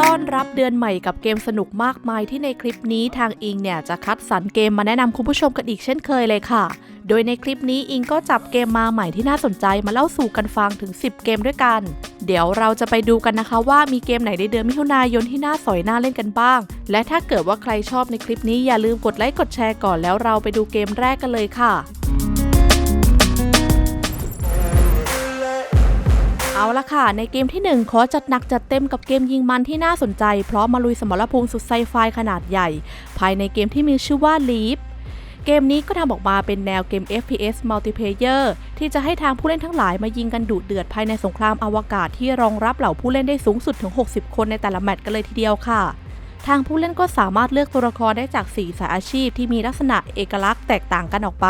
ต้อนรับเดือนใหม่กับเกมสนุกมากมายที่ในคลิปนี้ทางอิงเนี่ยจะคัดสรรเกมมาแนะนำคุณผู้ชมกันอีกเช่นเคยเลยค่ะ โดยในคลิปนี้อิงก็จับเกมมาใหม่ที่น่าสนใจมาเล่าสู่กันฟังถึง 10 เกมด้วยกัน เดี๋ยวเราจะไปดูกันนะคะว่ามีเกมไหนในเดือนมิถุนายนที่น่าสอยน่าเล่นกันบ้าง และถ้าเกิดว่าใครชอบในคลิปนี้อย่าลืมกดไลค์กดแชร์ก่อนแล้วเราไปดูเกมแรกกันเลยค่ะ เอาละค่ะ ในเกมที่ 1 ขอจัดหนักจัดเต็มกับเกมยิงมันที่น่าสนใจ เพราะมาลุยสมรภูมิสุดไซไฟขนาดใหญ่ ภายในเกมที่มีชื่อว่า Leap เกมนี้ก็ทำออกมาเป็นแนวเกม FPS Multiplayer ที่จะให้ทางผู้เล่นทั้งหลายมายิงกันดุเดือดภายในสงครามอวกาศที่รองรับเหล่าผู้เล่นได้สูงสุดถึง 60 คนในแต่ละแมตช์กันเลยทีเดียวค่ะ ทางผู้เล่นก็สามารถเลือกตัวละครได้จาก 4 สายอาชีพที่มีลักษณะเอกลักษณ์แตกต่างกันออกไป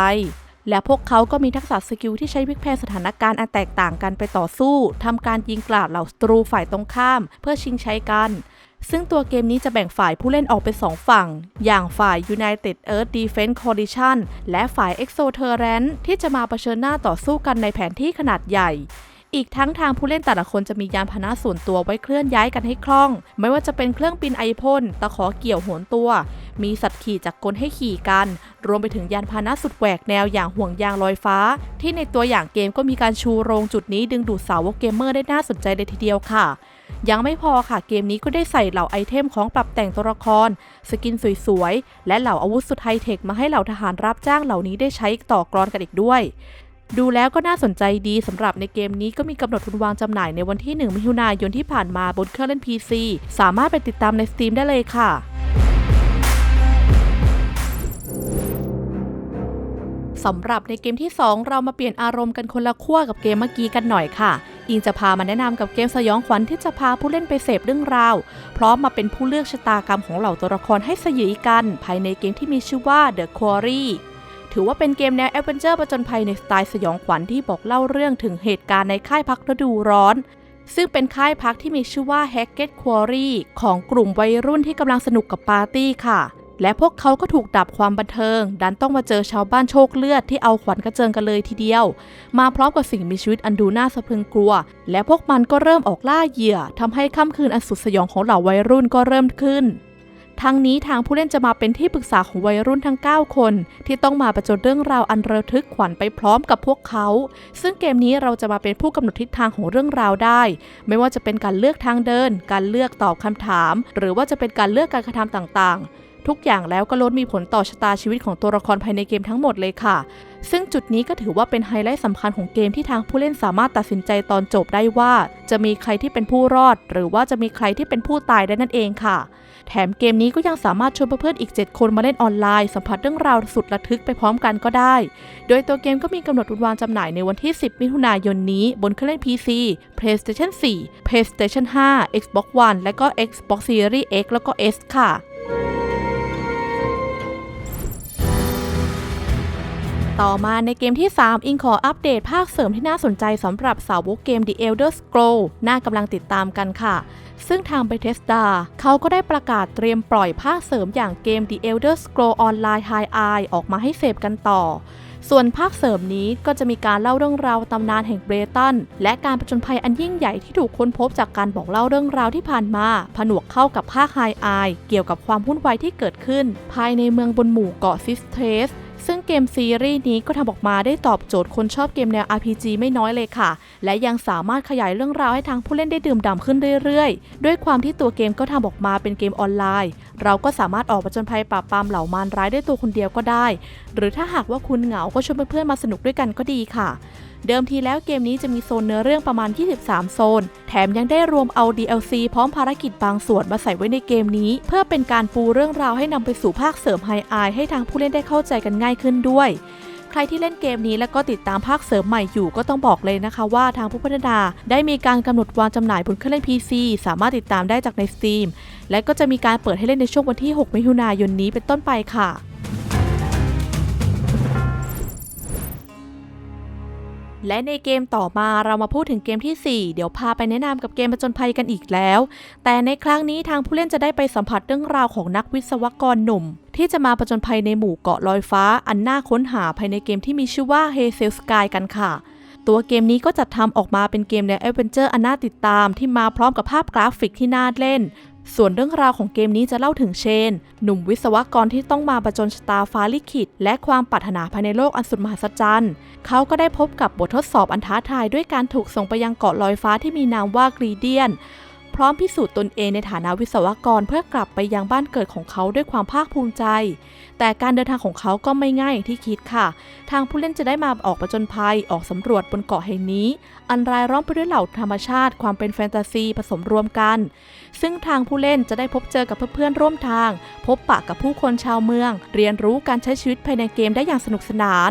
และพวกเขาก็มีทักษะสกิลที่ใช้พลิกแพลงสถานการณ์อันแตกต่างกันไปต่อสู้ทำการยิงกราดเหล่าศัตรูฝ่ายตรงข้าม เพื่อชิงใช้กัน ซึ่งตัวเกมนี้จะแบ่งฝ่ายผู้เล่นออกเป็น 2 ฝั่ง อย่างฝ่าย United Earth Defense Coalition และฝ่าย Exoterran ที่จะมาเผชิญหน้าต่อสู้กันในแผนที่ขนาดใหญ่ อีกทั้งทางผู้เล่นแต่ละคนจะมียานพาหนะส่วนตัวไว้เคลื่อนย้ายกันให้คล่อง ไม่ว่าจะเป็นเครื่องบินไอพ่นตะขอเกี่ยวโหนตัว มีสัตว์ขี่จากกลให้ขี่กัน รวมไปถึงยานพาหนะสุดแหวกแนวอย่างห่วงยางลอยฟ้า ที่ในตัวอย่างเกมก็มีการชูโรงจุดนี้ดึงดูดสาวกเกมเมอร์ได้น่าสนใจเลยทีเดียวค่ะยังไม่พอค่ะเกมนี้ก็ได้ใส่เหล่าไอเทมของปรับแต่งตัวละคร สกินสวยๆ และเหล่าอาวุธสุดไฮเทคมาให้เหล่าทหารรับจ้างเหล่านี้ได้ใช้ต่อกรอนกันอีกด้วย ดูแล้วก็น่าสนใจดีสำหรับในเกมนี้ก็มีกำหนดทุนวางจำหน่ายในวันที่ 1 มิถุนายนที่ผ่านมาบนเครื่องเล่น PC สามารถไปติดตามใน Steam ได้เลยค่ะสำหรับในเกมที่ 2 เรามาเปลี่ยนอารมณ์กันคนละขั้วกับเกมเมื่อกี้กันหน่อยค่ะ อิงจะพามาแนะนำกับเกมสยองขวัญที่จะพาผู้เล่นไปเสพเรื่องราว พร้อมมาเป็นผู้เลือกชะตากรรมของเหล่าตัวละครให้สยิกัน ภายในเกมที่มีชื่อว่า The Quarry ถือว่าเป็นเกมแนวแอดเวนเจอร์ประจนภัยในสไตล์สยองขวัญที่บอกเล่าเรื่องถึงเหตุการณ์ในค่ายพักฤดูร้อน ซึ่งเป็นค่ายพักที่มีชื่อว่า Hackett Quarry ของกลุ่มวัยรุ่นที่กำลังสนุกกับปาร์ตี้ค่ะ และพวกเขาก็ถูกดับความบันเทิง ดันต้องมาเจอชาวบ้านโชคเลือดที่เอาขวัญกระเจิงกันเลยทีเดียว มาพร้อมกับสิ่งมีชีวิตอันดูน่าสะพรึงกลัว และพวกมันก็เริ่มออกล่าเหยื่อทำให้ค่ำคืนอันสุดสยองของเหล่าวัยรุ่นก็เริ่มขึ้น ทั้งนี้ทางผู้เล่นจะมาเป็นที่ปรึกษาของวัยรุ่นทั้ง 9 คน ที่ต้องมาประจนเรื่องราวอันระทึกขวัญไปพร้อมกับพวกเขา ซึ่งเกมนี้เราจะมาเป็นผู้กำหนดทิศทางของเรื่องราวได้ ไม่ว่าจะเป็นการเลือกทางเดิน การเลือกตอบคำถาม หรือว่าจะเป็นการเลือกการกระทำต่างๆ ทุกอย่างแล้วก็ล้วนมีผลต่อชะตาชีวิตของตัวละครภายในเกมทั้งหมดเลยค่ะ ซึ่งจุดนี้ก็ถือว่าเป็นไฮไลท์สำคัญของเกมที่ทางผู้เล่นสามารถตัดสินใจตอนจบได้ว่า จะมีใครที่เป็นผู้รอด หรือว่าจะมีใครที่เป็นผู้ตายได้นั่นเองค่ะ แถมเกมนี้ก็ยังสามารถชวนเพื่อนๆอีก 7 คนมาเล่นออนไลน์สัมผัสเรื่องราวสุดระทึกไปพร้อมกันก็ได้ โดยตัวเกมก็มีกำหนดวางจำหน่ายในวันที่ 10 มิถุนายนนี้บนเครื่องเล่น PC PlayStation 4 PlayStation 5 Xbox One และก็ Xbox Series X แล้วก็ S ค่ะ ต่อมาในเกมที่ 3 อิงขออัปเดตภาคเสริมที่น่าสนใจสำหรับสาวกเกม The Elder Scrolls น่ากำลังติดตามกันค่ะ ซึ่งทาง Bethesda เขาก็ได้ประกาศเตรียมปล่อยภาคเสริมอย่างเกม The Elder Scrolls Online High Eye ออกมาให้เสพกันต่อ ส่วนภาคเสริมนี้ก็จะมีการเล่าเรื่องราวตำนานแห่งเบรตัน และการผจญภัยอันยิ่งใหญ่ที่ถูกค้นพบจากการบอกเล่าเรื่องราวที่ผ่านมา ผนวกเข้ากับภาคไฮไอเกี่ยวกับความวุ่นวายที่เกิดขึ้น ภายในเมืองบนหมู่เกาะซิสเทส ซึ่งเกมซีรีส์นี้ก็ทำออกมาได้ตอบโจทย์คนชอบเกมแนว RPG ไม่น้อยเลยค่ะ และยังสามารถขยายเรื่องราวให้ทางผู้เล่นได้ดื่มด่ำขึ้นเรื่อยๆ ด้วยความที่ตัวเกมก็ทำออกมาเป็นเกมออนไลน์ เราก็สามารถออกประจนภัยปราบปรามเหล่ามารร้ายได้ตัวคนเดียวก็ได้ หรือถ้าหากว่าคุณเหงาก็ชวนเพื่อนๆมาสนุกด้วยกันก็ดีค่ะ เดิมทีแล้วเกมนี้จะมีโซนเนื้อเรื่องประมาณ 23 โซน แถมยังได้รวมเอา DLC พร้อมภารกิจบางส่วนมาใส่ไว้ในเกมนี้ เพื่อเป็นการปูเรื่องราวให้นำไปสู่ภาคเสริมไฮไอให้ทางผู้เล่นได้เข้าใจกันง่ายขึ้นด้วยใครที่เล่นเกมนี้แล้วก็ติดตามภาคเสริมใหม่อยู่ก็ต้องบอกเลยนะคะว่าทางผู้พัฒนาได้มีการกำหนดวางจำหน่ายบนเครื่องเล่น PC สามารถติดตามได้จากใน Steam และก็จะมีการเปิดให้เล่นในช่วงวันที่ 6 มิถุนายนนี้เป็นต้นไปค่ะ และในเกมต่อมาเรามาพูดถึงเกมที่ 4 เดี๋ยวพาไปแนะนำกับเกมผจญภัยกันอีกแล้ว แต่ในครั้งนี้ทางผู้เล่นจะได้ไปสัมผัสเรื่องราวของนักวิศวกรหนุ่ม ที่จะมาผจญภัยในหมู่เกาะลอยฟ้า อันน่าค้นหาภายในเกมที่มีชื่อว่า Hazel Sky กันค่ะ ตัวเกมนี้ก็จัดทำออกมาเป็นเกมแนวแอดเวนเจอร์อันน่าติดตามที่มาพร้อมกับภาพกราฟิกที่น่าเล่น ส่วนเรื่องราวของเกมนี้จะเล่าถึงเชน หนุ่มวิศวกรที่ต้องมาประจนชะตาฟ้าลิขิต และความปรารถนาภายในโลกอันสุดมหัศจรรย์ เขาก็ได้พบกับบททดสอบอันท้าทายด้วยการถูกส่งไปยังเกาะลอยฟ้าที่มีนามว่ากรีเดียน พร้อมพิสูจน์ตนเองในฐานะวิศวกรเพื่อกลับไปยังบ้านเกิดของเขาด้วยความภาคภูมิใจ แต่การเดินทางของเขาก็ไม่ง่ายอย่างที่คิดค่ะ ทางผู้เล่นจะได้มาออกประจนภัยออกสำรวจบนเกาะแห่งนี้ อันรายล้อมไปด้วยเหล่าธรรมชาติ ความเป็นแฟนตาซีผสมรวมกัน ซึ่งทางผู้เล่นจะได้พบเจอกับเพื่อนๆร่วมทาง พบปะกับผู้คนชาวเมือง เรียนรู้การใช้ชีวิตภายในเกมได้อย่างสนุกสนาน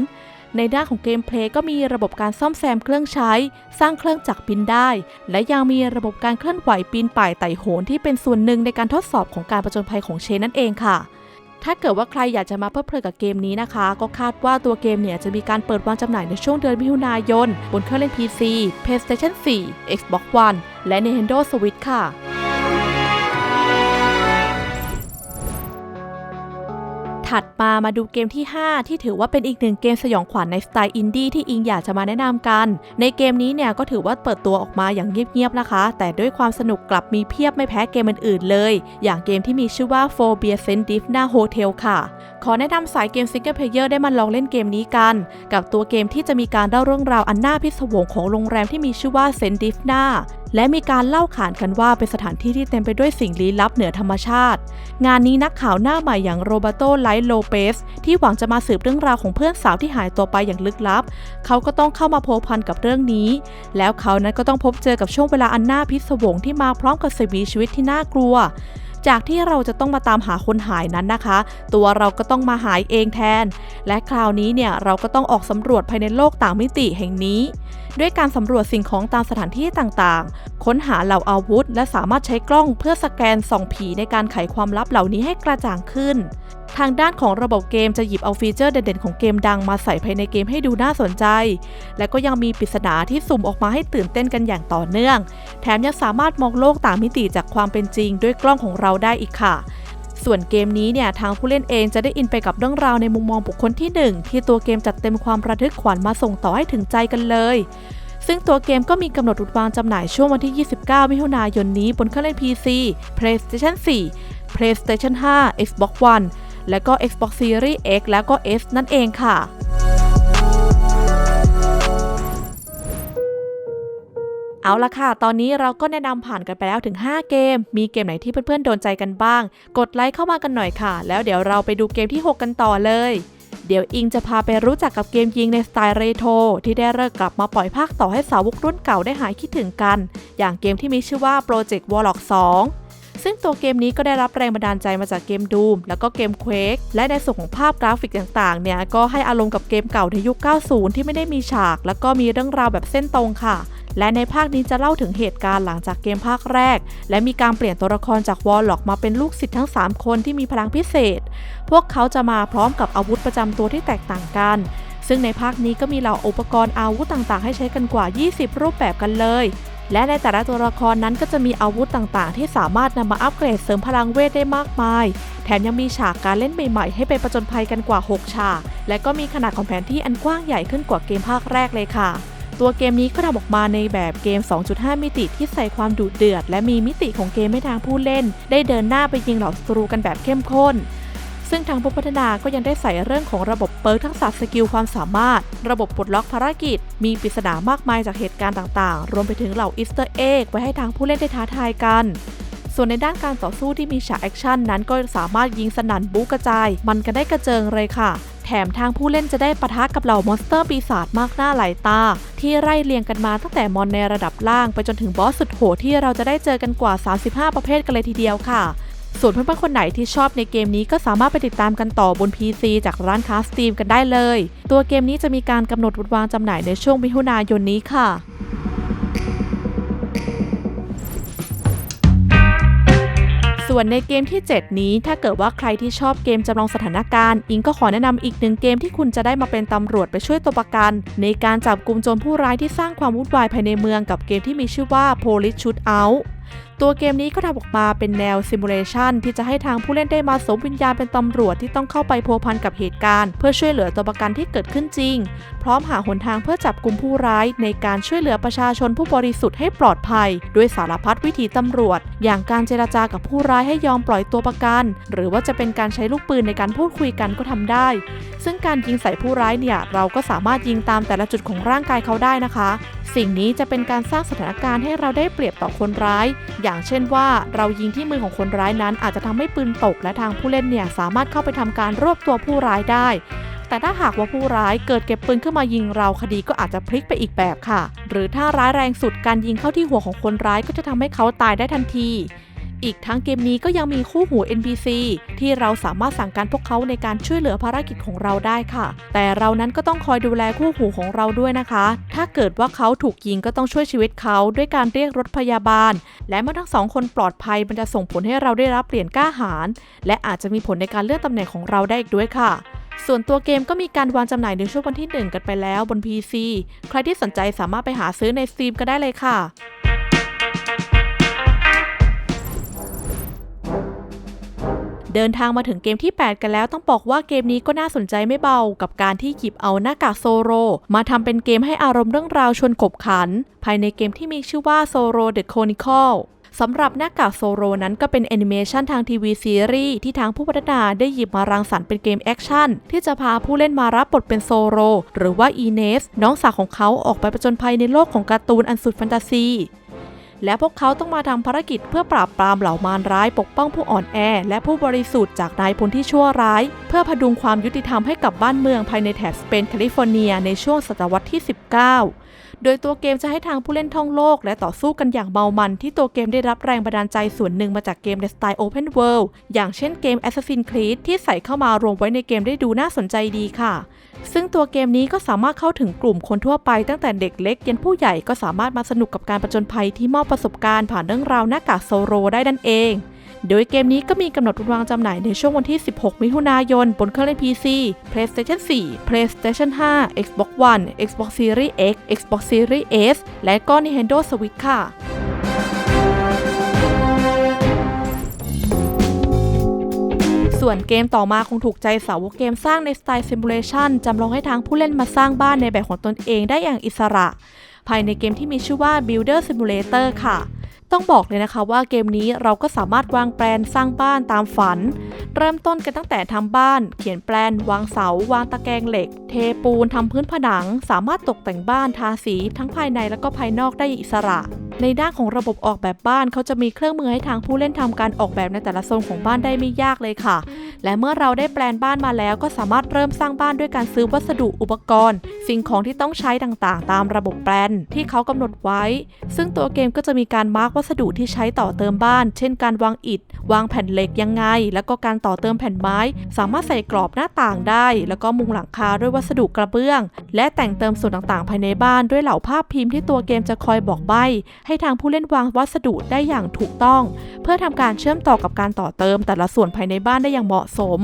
ในด้านของเกมเพลย์ก็มีระบบการซ่อมแซมเครื่องใช้ สร้างเครื่องจักรบินได้ และยังมีระบบการเคลื่อนไหวปีนป่ายไต่โหนที่เป็นส่วนหนึ่งในการทดสอบของการประจนภัยของเชนนั่นเองค่ะ ถ้าเกิดว่าใครอยากจะมาเพลิดเพลินกับเกมนี้นะคะ ก็คาดว่าตัวเกมเนี่ยจะมีการเปิดวางจำหน่ายในช่วงเดือนมิถุนายน บนเครื่องเล่น PC PlayStation 4 Xbox One และ Nintendo Switch ค่ะ ถัดมามาดูเกมที่ 5 ที่ถือว่าเป็นอีกหนึ่งเกมสยองขวัญในสไตล์อินดี้ที่อิงอยากจะมาแนะนำกัน ในเกมนี้เนี่ยก็ถือว่าเปิดตัวออกมาอย่างเงียบๆนะคะ แต่ด้วยความสนุกกลับมีเพียบไม่แพ้เกมอื่นๆเลย อย่างเกมที่มีชื่อว่า Phobia s e n d i f n a Hotel ค่ะ ขอแนะนำสายเกมซิงเกิลเพลเยอร์ได้มาลองเล่นเกมนี้กัน กับตัวเกมที่จะมีการเล่าเรื่องราวอันน่าพิศวงของโรงแรมที่มีชื่อว่าเซนดิฟนาและมีการเล่าขานกันว่าเป็นสถานที่ที่เต็มไปด้วยสิ่งลี้ลับเหนือธรรมชาติ งานนี้นักข่าวหน้าใหม่อย่างโรเบโตไลท์โลเปสที่หวังจะมาสืบเรื่องราวของเพื่อนสาวที่หายตัวไปอย่างลึกลับ เขาก็ต้องเข้ามาโพพันกับเรื่องนี้ แล้วเขานั้นก็ต้องพบเจอกับช่วงเวลาอันน่าพิศวงที่มาพร้อมกับสิ่งมีชีวิตที่น่ากลัว จากที่เราจะต้องมาตามหาคนหายนั้นนะคะ ตัวเราก็ต้องมาหายเองแทน และคราวนี้เนี่ยเราก็ต้องออกสำรวจภายในโลกต่างมิติแห่งนี้ ด้วยการสำรวจสิ่งของตามสถานที่ต่างๆ ค้นหาเหล่าอาวุธ และสามารถใช้กล้องเพื่อสแกนส่องผีในการไขความลับเหล่านี้ให้กระจ่างขึ้น ทางด้านของระบบเกมจะหยิบเอาฟีเจอร์เด่นๆของเกมดังมาใส่ภายในเกมให้ดูน่าสนใจ และก็ยังมีปริศนาที่สุ่มออกมาให้ตื่นเต้นกันอย่างต่อเนื่อง แถมยังสามารถมองโลกต่างมิติจากความเป็นจริง ด้วยกล้องของเราได้อีกค่ะส่วนเกมนี้เนี่ยทางผู้เล่นเองจะได้อินไปกับเรื่องราวในมุมมองบุคคลที่ 1 ที่ตัวเกมจัดเต็มความระทึกขวัญมาส่งต่อให้ถึงใจกันเลย ซึ่งตัวเกมก็มีกำหนดวางจำหน่ายช่วงวันที่ 29 มิถุนายนนี้บนเครื่องเล่น PC PlayStation 4 PlayStation 5 Xbox One และก็ Xbox Series X แล้วก็ S นั่นเองค่ะเอาละค่ะ ตอนนี้เราก็แนะนำผ่านกันไปแล้วถึง 5 เกม มีเกมไหนที่เพื่อนๆ โดนใจกันบ้าง กดไลค์เข้ามากันหน่อยค่ะ แล้วเดี๋ยวเราไปดูเกมที่ 6 กันต่อเลย เดี๋ยวอิงจะพาไปรู้จักกับเกมยิงในสไตล์เรโทรที่ได้เลิกกลับมาปล่อยภาคต่อให้สาวกรุ่นเก่าได้หายคิดถึงกัน อย่างเกมที่มีชื่อว่า Project Warlock 2 ซึ่งตัวเกมนี้ก็ได้รับแรงบันดาลใจมาจากเกม Doom แล้วก็เกม Quake และในส่วนของภาพกราฟิกต่างๆ เนี่ย ก็ให้อารมณ์กับเกมเก่าในยุค 90 ที่ไม่ได้มีฉาก แล้วก็มีเรื่องราวแบบเส้นตรงค่ะ และในภาคนี้จะเล่าถึงเหตุการณ์หลังจากเกมภาคแรก และมีการเปลี่ยนตัวละครจากวอลล็อกมาเป็นลูกศิษย์ทั้ง 3 คนที่มีพลังพิเศษ พวกเขาจะมาพร้อมกับอาวุธประจำตัวที่แตกต่างกันซึ่งในภาคนี้ก็มีเหล่าอุปกรณ์อาวุธต่างๆ ให้ใช้กันกว่า 20 รูปแบบกันเลย และในแต่ละตัวละครนั้นก็จะมีอาวุธต่างๆ ที่สามารถนำมาอัปเกรดเสริมพลังเวทได้มากมาย แถมยังมีฉากการเล่นใหม่ๆ ให้ไปประจนภัยกันกว่า 6 ฉาก และก็มีขนาดของแผนที่อันกว้างใหญ่ขึ้นกว่าเกมภาคแรกเลยค่ะ ตัวเกมนี้ก็ทำออกมาในแบบเกม 2.5 มิติที่ใส่ความดุเดือด และมีมิติของเกมให้ทางผู้เล่น ได้เดินหน้าไปยิงเหล่าศัตรูกันแบบเข้มข้น ซึ่งทางผู้พัฒนาก็ยังได้ใส่เรื่องของระบบเปิร์กทักษะสกิลความสามารถ ระบบปลดล็อกภารกิจ มีปริศนามากมายจากเหตุการณ์ต่างๆ รวมไปถึงเหล่าอีสเตอร์เอ็กไว้ให้ทางผู้เล่นได้ท้าทายกัน ส่วนในด้านการต่อสู้ที่มีฉากแอคชั่นนั้นก็สามารถยิงสนั่นบู๊กระจาย มันกันได้กระเจิงเลยค่ะ แถมทางผู้เล่นจะได้ปะทะกับเหล่ามอนสเตอร์ปีศาจมากหน้าหลายตา ที่ไล่เรียงกันมาตั้งแต่มอนในระดับล่าง ไปจนถึงบอสสุดโหดที่เราจะได้เจอกันกว่า 35 ประเภทกันเลยทีเดียวค่ะ ส่วนเพื่อนๆคนไหนที่ชอบในเกมนี้ก็สามารถไปติดตามกันต่อบน PC จากร้านค้าสตรีมกันได้เลย ตัวเกมนี้จะมีการกำหนดวางจำหน่ายในช่วงมิถุนายนนี้ค่ะส่วนในเกมที่ 7 นี้ถ้าเกิดว่าใครที่ชอบเกมจำลองสถานการณ์ อิงก็ขอแนะนำอีกหนึ่งเกมที่คุณจะได้มาเป็นตำรวจไปช่วยตัวประกัน ในการจับกลุ่มโจรผู้ร้ายที่สร้างความวุ่นวายภายในเมืองกับเกมที่มีชื่อว่า Police Shootout ตัวเกมนี้ก็ทำออกมาเป็นแนวซิมูเลชันที่จะให้ทางผู้เล่นได้มาสวมวิญญาณเป็นตำรวจที่ต้องเข้าไปพัวพันกับเหตุการณ์ เพื่อช่วยเหลือตัวประกันที่เกิดขึ้นจริง พร้อมหาหนทางเพื่อจับกลุ่มผู้ร้าย ในการช่วยเหลือประชาชนผู้บริสุทธิ์ให้ปลอดภัย ด้วยสารพัดวิธีตำรวจ อย่างการเจรจากับผู้ร้ายให้ยอมปล่อยตัวประกัน หรือว่าจะเป็นการใช้ลูกปืนในการพูดคุยกันก็ทำได้ ซึ่งการยิงใส่ผู้ร้ายเนี่ยเราก็สามารถยิงตามแต่ละจุดของร่างกายเขาได้นะคะ สิ่งนี้จะเป็นการสร้างสถานการณ์ให้เราได้เปรียบต่อคนร้าย อย่างเช่นว่า เรายิงที่มือของคนร้ายนั้นอาจจะทำให้ปืนตก และทางผู้เล่นเนี่ยสามารถเข้าไปทำการรวบตัวผู้ร้ายได้ แต่ถ้าหากว่าผู้ร้ายเกิดเก็บปืนขึ้นมายิงเราคดีก็อาจจะพลิกไปอีกแบบค่ะ หรือถ้าร้ายแรงสุดการยิงเข้าที่หัวของคนร้ายก็จะทำให้เขาตายได้ทันที อีกทั้งเกมนี้ก็ยังมีคู่หู NPC ที่เราสามารถสั่งการพวกเขาในการช่วยเหลือภารกิจของเราได้ค่ะ แต่เรานั้นก็ต้องคอยดูแลคู่หูของเราด้วยนะคะ ถ้าเกิดว่าเขาถูกยิงก็ต้องช่วยชีวิตเขาด้วยการเรียกรถพยาบาล และเมื่อทั้งสองคนปลอดภัยมันจะส่งผลให้เราได้รับเปลี่ยนกล้าหาญและอาจจะมีผลในการเลื่อนตำแหน่งของเราได้อีกด้วยค่ะส่วนตัวเกมก็มีการวางจำหน่ายในช่วงวันที่ 1 กันไปแล้วบน PC ใครที่สนใจสามารถไปหาซื้อใน Steam ก็ได้เลยค่ะ เดินทางมาถึงเกมที่ 8 กันแล้วต้องบอกว่าเกมนี้ก็น่าสนใจไม่เบา กับการที่หยิบเอาหน้ากากโซโร มาทำเป็นเกมให้อารมณ์เรื่องราวชวนขบขัน ภายในเกมที่มีชื่อว่า Zoro The Chronicle สำหรับหน้ากากโซโรนั้นก็เป็นแอนิเมชันทางทีวีซีรีส์ที่ทางผู้พัฒนาได้หยิบมารังสรรค์เป็นเกมแอคชั่น ที่จะพาผู้เล่นมารับบทเป็นโซโร หรือว่าอีเนส น้องสาวของเขาออกไปประจนภัยในโลกของการ์ตูนอันสุดแฟนตาซี และพวกเขาต้องมาทำภารกิจเพื่อปราบปรามเหล่ามารร้ายปกป้องผู้อ่อนแอ และผู้บริสุทธิ์จากนายพลที่ชั่วร้าย เพื่อพดุงความยุติธรรมให้กับบ้านเมืองภายในแถบสเปนแคลิฟอร์เนียในช่วงศตวรรษที่ 19 โดยตัวเกมจะให้ทางผู้เล่นท่องโลก และต่อสู้กันอย่างเมามัน ที่ตัวเกมได้รับแรงบันดาลใจส่วนหนึ่งมาจากเกมในสไตล์ Open World อย่างเช่นเกม Assassin's Creed ที่ใส่เข้ามารวมไว้ในเกมได้ดูน่าสนใจดีค่ะ ซึ่งตัวเกมนี้ก็สามารถเข้าถึงกลุ่มคนทั่วไปตั้งแต่เด็กเล็กยันผู้ใหญ่ก็สามารถมาสนุกกับการประจนภัยที่มอบประสบการณ์ผ่านเรื่องราวหน้ากากโซโรได้นั่นเอง โดยเกมนี้ก็มีกำหนดวางจำหน่ายในช่วงวันที่ 16 มิถุนายน บนเครื่องเล่น PC PlayStation 4 PlayStation 5 Xbox One Xbox Series X Xbox Series S และก็ Nintendo Switch ค่ะส่วนเกมต่อมาคงถูกใจสาวกเกมสร้างในสไตล์ซิมูเลชันจำลองให้ทางผู้เล่นมาสร้างบ้านในแบบของตนเองได้อย่างอิสระ ภายในเกมที่มีชื่อว่า Builder Simulator ค่ะ ต้องบอกเลยนะคะว่าเกมนี้เราก็สามารถวางแปลนสร้างบ้านตามฝัน เริ่มต้นกันตั้งแต่ทำบ้าน เขียนแปลน วางเสา วางตะแกรงเหล็ก เทปูนทำพื้นผนัง สามารถตกแต่งบ้านทาสีทั้งภายในและก็ภายนอกได้อิสระ ในด้านของระบบออกแบบบ้านเขาจะมีเครื่องมือให้ทางผู้เล่นทำการออกแบบในแต่ละโซนของบ้านได้ไม่ยากเลยค่ะ และเมื่อเราได้แปลนบ้านมาแล้ว ก็สามารถเริ่มสร้างบ้านด้วยการซื้อวัสดุอุปกรณ์ สิ่งของที่ต้องใช้ต่างๆ ตามระบบแปลนที่เขากำหนดไว้ ซึ่งตัวเกมก็จะมีการมาร์กวัสดุที่ใช้ต่อเติมบ้าน เช่นการวางอิฐ วางแผ่นเหล็กยังไง แล้วก็การต่อเติมแผ่นไม้ สามารถใส่กรอบหน้าต่างได้ แล้วก็มุงหลังคาด้วยวัสดุกระเบื้อง และแต่งเติมส่วนต่างๆ ภายในบ้านด้วยเหล่าภาพพิมพ์ที่ตัวเกมจะคอยบอกใบ้ให้ทางผู้เล่นวางวัสดุได้อย่างถูกต้อง เพื่อทำการเชื่อมต่อกับการต่อเติมแต่ละส่วนภายในบ้านได้อย่างเหมาะสม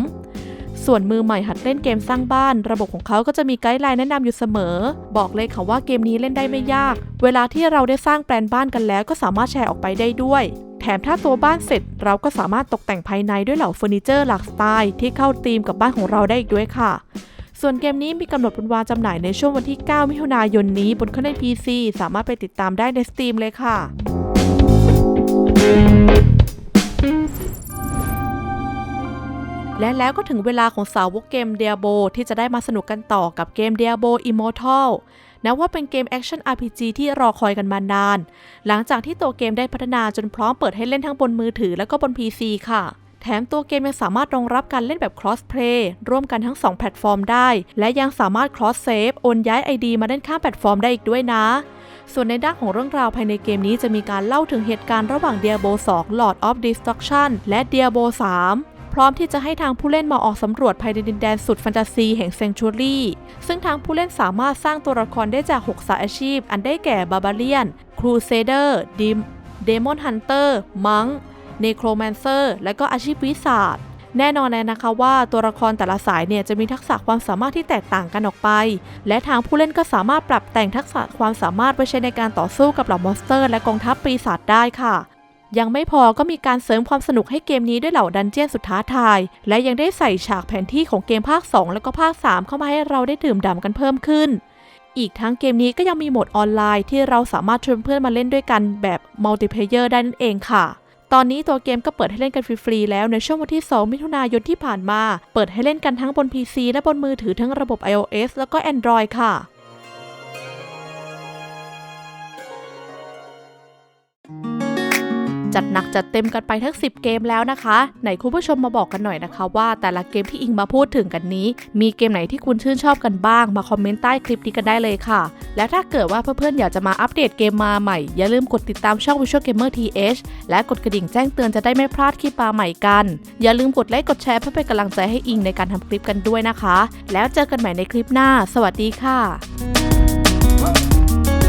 ส่วนมือใหม่หัดเล่นเกมสร้างบ้าน ระบบของเขาก็จะมีไกด์ไลน์แนะนำอยู่เสมอ บอกเลยค่ะว่าเกมนี้เล่นได้ไม่ยาก เวลาที่เราได้สร้างแปลนบ้านกันแล้วก็สามารถแชร์ออกไปได้ด้วย แถมถ้าตัวบ้านเสร็จ เราก็สามารถตกแต่งภายในด้วยเหล่าเฟอร์นิเจอร์หลากสไตล์ที่เข้าธีมกับบ้านของเราได้อีกด้วยค่ะส่วนเกมนี้มีกำหนดวันวางจำหน่ายในช่วงวันที่ 9 มิถุนายนนี้บนเครื่องเล่น PC สามารถไปติดตามได้ใน Steam เลยค่ะ และแล้วก็ถึงเวลาของสาวกเกม Diablo ที่จะได้มาสนุกกันต่อกับเกม Diablo Immortal นับว่าเป็นเกมแอคชั่น RPG ที่รอคอยกันมานาน หลังจากที่ตัวเกมได้พัฒนาจนพร้อมเปิดให้เล่นทั้งบนมือถือและก็บน PC ค่ะ แถมตัวเกมยังสามารถรองรับการเล่นแบบ cross play ร่วมกันทั้ง 2 แพลตฟอร์มได้ และยังสามารถ cross save โอนย้าย ID มาเล่นข้ามแพลตฟอร์มได้อีกด้วยนะส่วนในด้านของเรื่องราวภายในเกมนี้จะมีการเล่าถึงเหตุการณ์ระหว่าง Diablo 2 Lord of Destruction และ Diablo 3 พร้อมที่จะให้ทางผู้เล่นมาออกสำรวจภายในดินแดนสุดแฟนตาซีแห่ง Sanctuary ซึ่งทางผู้เล่นสามารถสร้างตัวละครได้จาก 6 สายอาชีพ อันได้แก่ Barbarian Crusader Dim Demon Hunter Monk Necromancer และก็อาชีพวิสาดแน่นอนเลยนะคะว่าตัวละครแต่ละสายเนี่ยจะมีทักษะความสามารถที่แตกต่างกันออกไป และทางผู้เล่นก็สามารถปรับแต่งทักษะความสามารถไว้ใช้ในการต่อสู้กับเหล่ามอนสเตอร์ และกองทัพปีศาจได้ค่ะ ยังไม่พอก็มีการเสริมความสนุกให้เกมนี้ด้วยเหล่าดันเจี้ยนสุดท้าทาย และยังได้ใส่ฉากแผนที่ของเกมภาค 2 แล้วก็ภาค 3 เข้ามาให้เราได้ดื่มด่ำกันเพิ่มขึ้น อีกทั้งเกมนี้ก็ยังมีโหมดออนไลน์ที่เราสามารถชวนเพื่อนมาเล่นด้วยกันแบบมัลติเพเยอร์ได้นั่นเองค่ะตอนนี้ตัวเกมก็เปิดให้เล่นกันฟรีๆแล้วในช่วงวันที่ 2 มิถุนายนที่ผ่านมา เปิดให้เล่นกันทั้งบน PC และบนมือถือทั้งระบบ iOS แล้วก็ Android ค่ะ จัดหนักจัดเต็มกันไปทั้ง 10 เกมแล้วนะคะ ไหนคุณผู้ชมมาบอกกันหน่อยนะคะ ว่าแต่ละเกมที่อิงมาพูดถึงกันนี้ มีเกมไหนที่คุณชื่นชอบกันบ้าง มาคอมเมนต์ใต้คลิปนี้กันได้เลยค่ะ และถ้าเกิดว่าเพื่อนๆอยากจะมาอัปเดตเกมมาใหม่ อย่าลืมกดติดตามช่อง Visual Gamer TH และกดกระดิ่งแจ้งเตือนจะได้ไม่พลาดคลิปมาใหม่กัน อย่าลืมกดไลค์กดแชร์เพื่อเป็นกำลังใจให้อิงในการทำคลิปกันด้วยนะคะ แล้วเจอกันใหม่ในคลิปหน้า สวัสดีค่ะ